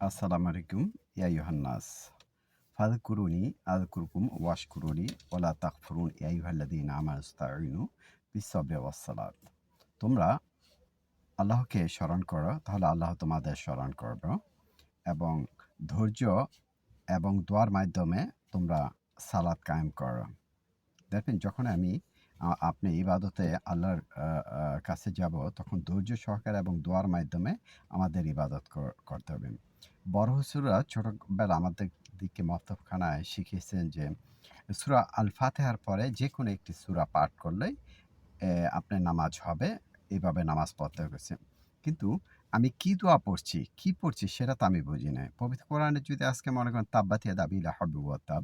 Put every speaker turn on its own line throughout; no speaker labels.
আসসালামু আলাইকুম ইয়া ইউহান্নাস ফাদকুরুনি আদকুরকুম ওয়াশকুরুনি ওলা তাকফুরুন ইয়া ইউহাল্লাদিন আমাস্তাইনু বিসবে ওয়াসসালাত তোমরা আল্লাহকে স্মরণ করো, তাহলে আল্লাহ তোমাদের স্মরণ করবে। এবং ধৈর্য এবং দোয়ার মাধ্যমে তোমরা সালাত কায়েম করো। দেখবেন যখন আমি আপনি ইবাদতে আল্লাহর কাছে যাব, তখন ধৈর্য সহকারে এবং দোয়ার মাধ্যমে আমাদের ইবাদত করতে হবে। বড় হুসুরা ছোটবেলা আমাদের দিকে মতখানায় শিখিয়েছেন যে, সুরা আল ফাতেহার পরে যে কোনো একটি সুরা পাঠ করলেই আপনার নামাজ হবে এইভাবে নামাজ পড়তে হয়েছে। কিন্তু আমি কি দোয়া পড়ছি, কি পড়ছি সেটা তো আমি বুঝি না পবিত্র কোরআনে যদি আজকে মনে করেন তাব্বাতিয়া দাবিলা হবে তাব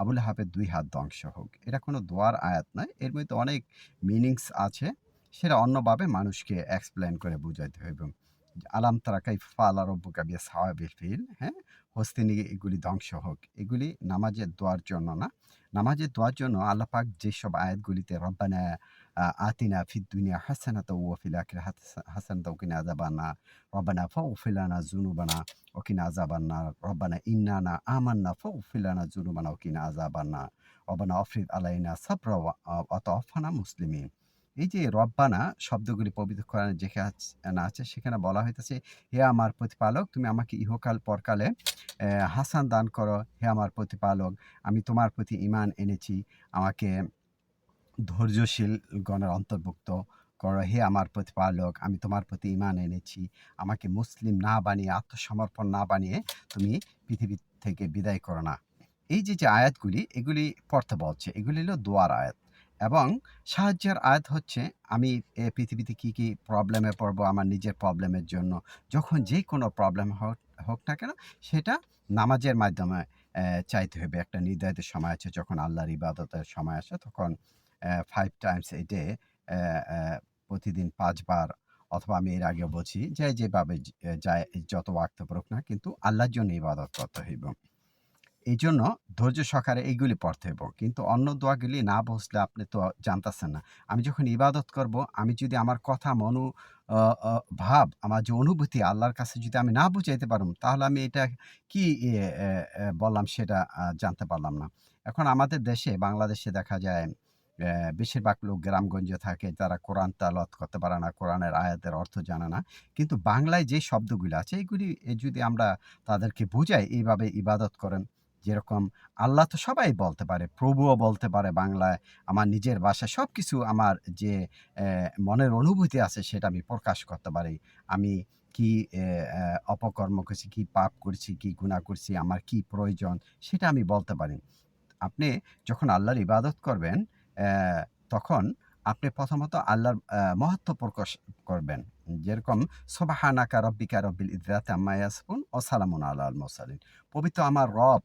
আবুল হাফের দুই হাত ধ্বংস হোক। এটা কোনো দোয়ার আয়াত নয়, এর মধ্যে অনেক মিনিংস আছে, সেটা অন্যভাবে মানুষকে এক্সপ্লেন করে বুঝাইতে হইবে আলাম তারা কাই ফালা রব্বুকা বিয়া সাহাবিল ফিল হ্যাঁ? হস্তিনী এগুলি ধ্বংস হোক। এগুলি নামাজের দোয়ার জন্য না। নামাজের দোয়ার জন্য আল্লাহ পাক যেসব আয়াতগুলিতে রব্বানা আতিনা ফিদ দুনিয়া হাসানাত ওয়া ফিল আখিরা হাসানাত ওকিনা আযাবান্না রব্বানা ফাগফির লানা যুনুবানা ওকিনা আযাবান্না রব্বানা ইন্নানা আমান্না ফাগফির লানা যুনুবানা ওকিনা আযাবান্না রব্বানা আফরিদ আলাইনা সাবরা তাওয়াফানা মুসলিমিন এই যে রব্বানা শব্দগুলি পবিত্র কোরআনে যেখানে আছে সেখানে বলা হইতেছে, হে আমার প্রতিপালক, তুমি আমাকে ইহকাল পরকালে হাসান দান করো। হে আমার প্রতিপালক, আমি তোমার প্রতি ইমান এনেছি। আমাকে ধৈর্যশীল গণের অন্তর্ভুক্ত করো। হে আমার প্রতিপালক, আমি তোমার প্রতি ইমান এনেছি। আমাকে মুসলিম না বানিয়ে, আত্মসমর্পণ না বানিয়ে তুমি পৃথিবী থেকে বিদায় করো না। এই যে যে আয়াতগুলি, এগুলি পড়তে বলছে, এগুলি হলো দোয়ার আয়াত। এবং সাহায্যের আয়াত হচ্ছে, আমি এ পৃথিবীতে কী কী প্রবলেমে পড়ব, আমার নিজের প্রবলেমের জন্য। যখন যে কোনো প্রবলেম হোক হোক না কেন, সেটা নামাজের মাধ্যমে চাইতে হবে। একটা নির্ধারিত সময় আছে, যখন আল্লাহর ইবাদতের সময় আসে, তখন ফাইভ টাইমস এ ডে প্রতিদিন পাঁচবার অথবা আমি এর আগে বলছি, যে যেভাবে যায়, যত ওয়াক্ত পড়ুক না কিন্তু আল্লাহর জন্য ইবাদত করতে হইব। এই জন্য ধৈর্য সহকারে এইগুলি পড়তে হইব। কিন্তু অন্য দোয়াগুলি না বসলে আপনি তো জানতেছেন না। আমি যখন ইবাদত করব, আমি যদি আমার কথা, মনো ভাব, আমার যে অনুভূতি আল্লাহর কাছে যদি আমি না বুঝাইতে পারুম, তাহলে আমি এটা কি বললাম সেটা জানতে পারলাম না। এখন আমাদের দেশে, বাংলাদেশে দেখা যায় বেশিরভাগ লোক গ্রামগঞ্জে থাকে তারা কোরআন তালত করতে পারে না, কোরআনের আয়াতের অর্থ জানে না। কিন্তু বাংলায় যে শব্দগুলি আছে এইগুলি যদি আমরা তাদেরকে বুঝাই, এইভাবে ইবাদত করেন, যেরকম আল্লাহ তো সবাই বলতে পারে, প্রভুও বলতে পারে বাংলায়, আমার নিজের ভাষায় সব কিছু আমার যে মনের অনুভূতি আছে সেটা আমি প্রকাশ করতে পারি। আমি কি অপকর্ম করছি, কি পাপ করছি, কি গুণা করছি, আমার কি প্রয়োজন, সেটা আমি বলতে পারি। আপনি যখন আল্লাহর ইবাদত করবেন তখন আপনি প্রথমত আল্লাহর মহত্ব প্রকাশ করবেন। যেরকম সোবাহানাকা রব্বিকা রব্বিল ইদ্রাত আম্মা ইয়াসফুন ও সালামুন আল্লাহ আল মোসালিন পবিত্র আমার রব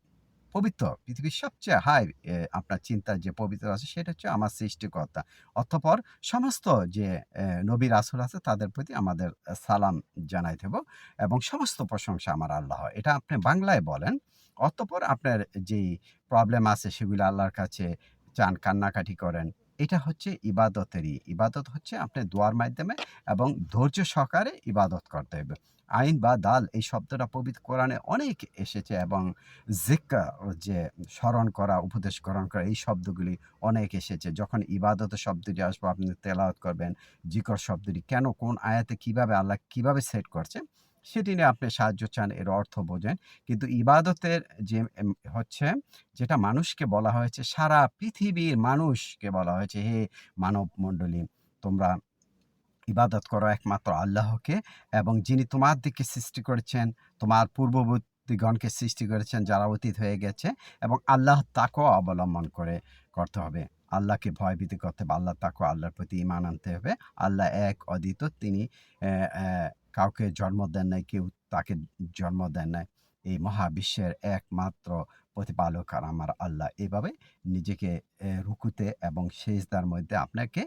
পবিত্র পৃথিবীর সবচেয়ে হাই আপনার চিন্তা যে পবিত্র আছে সেটা হচ্ছে আমার সৃষ্টিকর্তা। অতঃপর সমস্ত যে আহ, নবী রাসুল আছে তাদের প্রতি আমাদের সালাম জানাই হবে এবং সমস্ত প্রশংসা আমার আল্লাহ। এটা আপনি বাংলায় বলেন অতঃপর আপনার যেই প্রবলেম আছে সেগুলো আল্লাহর কাছে চান কান্নাকাটি করেন। এটা হচ্ছে ইবাদতেরই। ইবাদত হচ্ছে আপনি দোয়ার মাধ্যমে এবং ধৈর্য সহকারে ইবাদত করতে হবে। আইন বা দাল, এই শব্দটা পবিত্র কোরআনে অনেক এসেছে এবং জিক্কা যে স্মরণ করা, উপদেশ গ্রহণ করা, এই শব্দগুলি অনেক এসেছে। যখন ইবাদত শব্দটি আসব, আপনি তেলাওয়াত করবেন, জিকর শব্দটি, কেন, কোন আয়াতে কীভাবে আল্লাহ কীভাবে সেট করছে সেটি নিয়ে আপনি সাহায্য চান, এর অর্থ বোঝেন। কিন্তু ইবাদতের যে হচ্ছে, যেটা মানুষকে বলা হয়েছে, সারা পৃথিবীর মানুষকে বলা হয়েছে, হে মানব মণ্ডলী তোমরা ইবাদত করো একমাত্র আল্লাহকে এবং যিনি তোমার দিকে সৃষ্টি করেছেন, তোমার পূর্ববর্তীগণকে সৃষ্টি করেছেন, যারা অতীত হয়ে গেছে এবং আল্লাহ তাকেও অবলম্বন করে, করতে হবে। আল্লাহকে ভয়ভীতি করতে হবে, আল্লাহ তাকে আল্লাহর প্রতি ইমান আনতে হবে। আল্লাহ এক অদ্বিত তিনি কাউকে জন্ম দেন নাই, কেউ তাকে জন্ম দেন নাই। এই মহাবিশ্বের একমাত্র প্রতিপালক আর আমার আল্লাহ। এইভাবে নিজেকে রুকুতে এবং সেজদার মধ্যে আপনাকে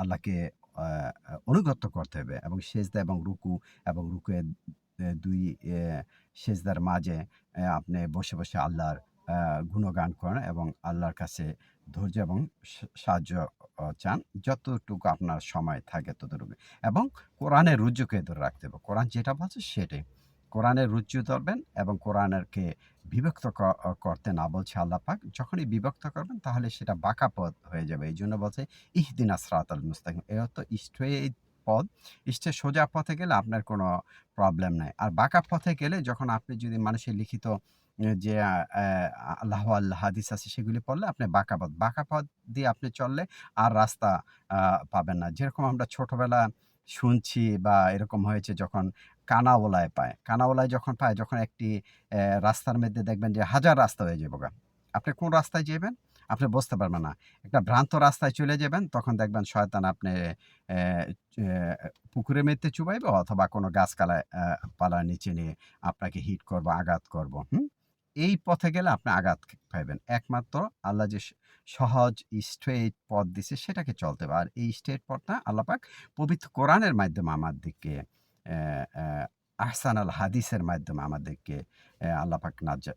আল্লাহকে অনুগত করতে হবে এবং সেজদা এবং রুকু এবং রুকুয়ের দুই সেজদার মাঝে আপনি বসে বসে আল্লাহর গুণগান করেন এবং আল্লাহর কাছে ধৈর্য এবং সাহায্য চান যতটুকু আপনার সময় থাকে ততটুকু। এবং কোরআনের রুজ্জুকে ধরে রাখতে হবে। কোরআন যেটা বলছে সেটাই। কোরআনের রুজ্জু ধরবেন এবং কোরআনেরকে বিভক্ত করতে না বলছে আল্লাহ পাক। যখনই বিভক্ত করবেন তাহলে সেটা বাঁকা পথ হয়ে যাবে। এই জন্য বলছে ইহদিন আসরাত আল মুস্তাকিম। এর অর্থ স্ট্রেট পথ। স্ট্রেট সোজা পথে গেলে আপনার কোনো প্রবলেম নাই। আর বাঁকা পথে গেলে যখন আপনি যদি মানুষের লিখিত এ, যে আল্লাহ আল্লাহ হাদিস আছে সেগুলি পড়লে আপনি বাঁকা পথ বাঁকা পথ দিয়ে আপনি চললে আর রাস্তা পাবেন না। যেরকম আমরা ছোটবেলা শুনছি বা এরকম হয়েছে যখন কানাওলায় পায়। কানাওলায় যখন পায়, যখন একটি রাস্তার মধ্যে দেখবেন যে হাজার রাস্তা হয়ে যাব। আপনি কোন রাস্তায় যাবেন? আপনি বুঝতে পারবেন না। একটা ভ্রান্ত রাস্তায় চলে যাবেন, তখন দেখবেন শয়তান আপনি পুকুরে মধ্যে চুবাইবে অথবা কোনো গাছকালায় পালার নিচে নিয়ে আপনাকে হিট করব, আঘাত করব। হুম? এই পথে গেলে আপনি আঘাত পাইবেন। একমাত্র আল্লাহ যে সহজ স্ট্রেট পথ দিছে সেটাকে চলতে হবে। আর এই স্ট্রেট পথটা আল্লাপাক পবিত্র কোরআনের মাধ্যমে আহ, আহ, আহসান আল হাদিসের মাধ্যমে আমাদেরকে আল্লাপাক নাজ-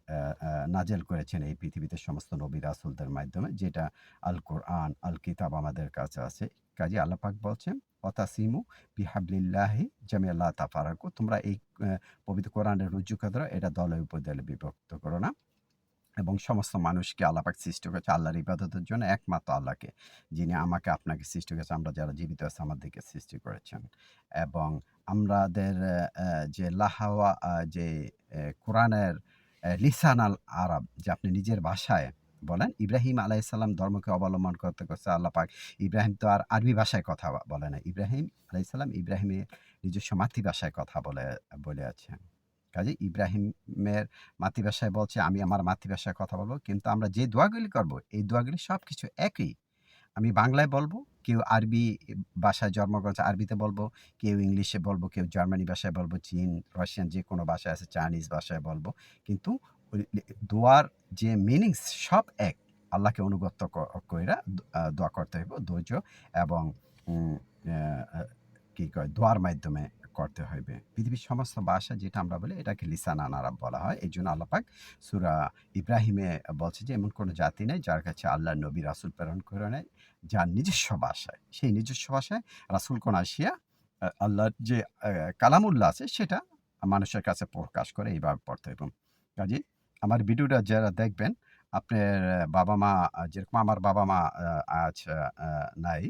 নাজেল করেছেন এই পৃথিবীতে সমস্ত নবী রাসুলদের মাধ্যমে। যেটা আল কোরআন আল কিতাব আমাদের কাছে আছে। কাজে আল্লাপাক বলছেন অতাসিমু বিহাবলিল্লাহি জামিয়াল্লাহ তাফারাকু। তোমরা এই পবিত্র কোরআনের রুজুকে ধরো এটা দলে উপদলে বিভক্ত করো না। এবং সমস্ত মানুষকে আল্লাপাক সৃষ্টি করেছে আল্লাহর ইবাদতের জন্য একমাত্র আল্লাহকে, যিনি আমাকে আপনাকে সৃষ্টি করেছে, আমরা যারা জীবিত আছে আমাদেরকে সৃষ্টি করেছেন। এবং আমাদের যে লাহাওয়া যে কোরআনের লিসান আল আরব যে আপনি নিজের ভাষায় বলেন, ইব্রাহিম আলাইসাল্লাম ধর্মকে অবলম্বন করতে করছে আল্লাহ পাক। ইব্রাহিম তো আর আরবি ভাষায় কথা বলে না। ইব্রাহিম আলাইসাল্লাম ইব্রাহিমের নিজস্ব মাতৃভাষায় কথা বলে বলে আছেন কাজে ইব্রাহিমের মাতৃভাষায় বলছে, আমি আমার মাতৃভাষায় কথা বলব, কিন্তু আমরা যে দোয়াগুলি করব, এই দোয়াগুলি সব কিছু একই। আমি বাংলায় বলব, কেউ আরবি ভাষায় জন্মগ্রহণ আরবিতে বলব, কেউ ইংলিশে বলব, কেউ জার্মানি ভাষায় বলব, চীন, রাশিয়ান যে কোনো ভাষায় আছে চাইনিজ ভাষায় বলব। কিন্তু দোয়ার যে মিনিংস সব এক। আল্লাহকে অনুগত কইরা দোয়া করতে হইব, ধৈর্য এবং কি কয়, দোয়ার মাধ্যমে করতে হইবে। পৃথিবীর সমস্ত ভাষা যেটা আমরা বলি, এটাকে লিসানান আরব বলা হয়। এই জন্য আল্লাপাক সুরা ইব্রাহিমে বলছে যে, এমন কোনো জাতি নেই যার কাছে আল্লাহ, নবী, রাসুল প্রেরণ করে নেয় যার নিজস্ব ভাষায়। সেই নিজস্ব ভাষায় রাসুল কোন আসিয়া আল্লাহর যে কালামুল্লাহ আছে, সেটা মানুষের কাছে প্রকাশ করে এইভাবে পড়তে হবে কাজে আমার ভিডিওটা যারা দেখবেন আপনার বাবা মা যেরকম আমার বাবা মা আজ নাই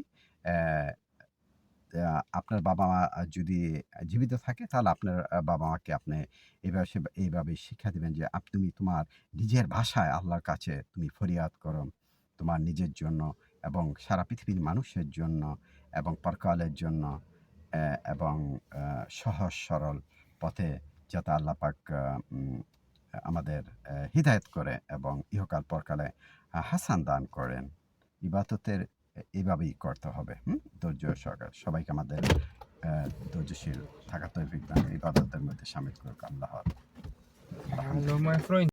আপনার বাবা মা যদি জীবিত থাকে তাহলে আপনার বাবা মাকে আপনি এইভাবে এইভাবে শিক্ষা দিবেন যে তুমি তোমার নিজের ভাষায় আল্লাহর কাছে তুমি ফরিয়াদ করো। তোমার নিজের জন্য এবং সারা পৃথিবীর মানুষের জন্য এবং পরকালের জন্য এবং সহজ সরল পথে যাতে আল্লাহ পাক আহ, উম, আমাদের হিদায়ত করে এবং ইহকাল পরকালে হাসান দান করেন। ইবাদতের এভাবেই করতে হবে ধৈর্য সরকার সবাইকে আমাদের ধৈর্যশীল থাকা তৈরি ইবাদতের মধ্যে সামিল করুক আল্লাহ.